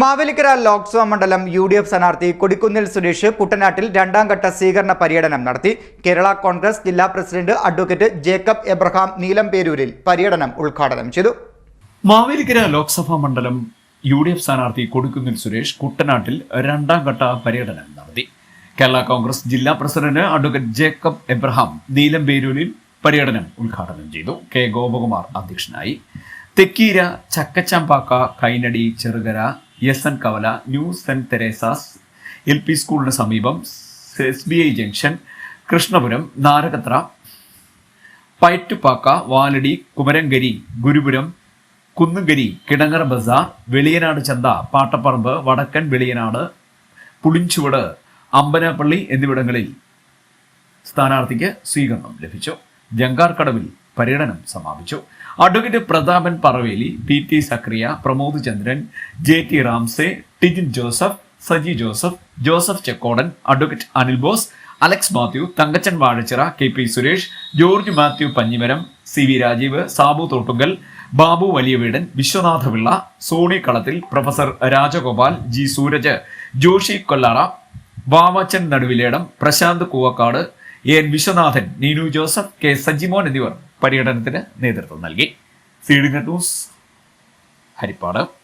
മാവേലിക്കര ലോക്സഭാ മണ്ഡലം U D F സ്ഥാനാർത്ഥി കൊടിക്കുന്നിൽ സുരേഷ് കുട്ടനാട്ടിൽ രണ്ടാം ഘട്ട സ്വീകരണ പര്യടനം നടത്തി. കേരള കോൺഗ്രസ് ജില്ലാ പ്രസിഡന്റ് അഡ്വക്കേറ്റ് ജേക്കബ് എബ്രഹാം നീലംപേരൂരിൽ പര്യടനം ഉദ്ഘാടനം ചെയ്തു. മാവേലിക്കര ലോക്സഭാ മണ്ഡലം യു ഡി എഫ് സ്ഥാനാർത്ഥി കൊടിക്കുന്നിൽ സുരേഷ് കുട്ടനാട്ടിൽ രണ്ടാം ഘട്ട പര്യടനം നടത്തി. കേരള കോൺഗ്രസ് ജില്ലാ പ്രസിഡന്റ് അഡ്വക്കേറ്റ് ജേക്കബ് എബ്രഹാം നീലംപേരൂരിൽ പര്യടനം ഉദ്ഘാടനം ചെയ്തു. കെ ഗോപകുമാർ അധ്യക്ഷനായി. Thekkeera Chakkachampakka Kainadi Cherukara S N Kavala new saint Teresa's L P സ്കൂളിന് സമീപം S B I junction Krishnapuram Narakathra Payattupakka Valadi Kumarankari Guruppuram Kunnukari Kidangara Bazar Veliyanad ചന്ത പാട്ടപ്പറമ്പ് വടക്കൻ വെളിയനാട് പുളിഞ്ചുവട് അമ്പനാപ്പള്ളി എന്നിവിടങ്ങളിൽ സ്ഥാനാർത്ഥിക്ക് സ്വീകരണം ലഭിച്ചു. ജങ്കാർക്കടവിൽ പര്യടനം സമാപിച്ചു. Advocate Prathapan Paraveli P T Sakriya Pramod Chandran J T Ramsay Tijin Joseph Saji Joseph Joseph Chekkodan advocate Anil Bose Alex Mathew Thankachan Vazhachira K P Suresh George Mathew Panjimaram C V Rajeev Sabu Thottungal Babu Valiyaveedan Viswanatha Pillai Soni Kalathil professor Rajagopal G Sooraj Joshi Kollara Vamachan Naduviledam Prashanth Koovakkad N Viswanathan Neenu Joseph K Sajimon എന്നിവർ. പര്യടനത്തിന് നേതൃത്വം നൽകി. Seeding news Haripad.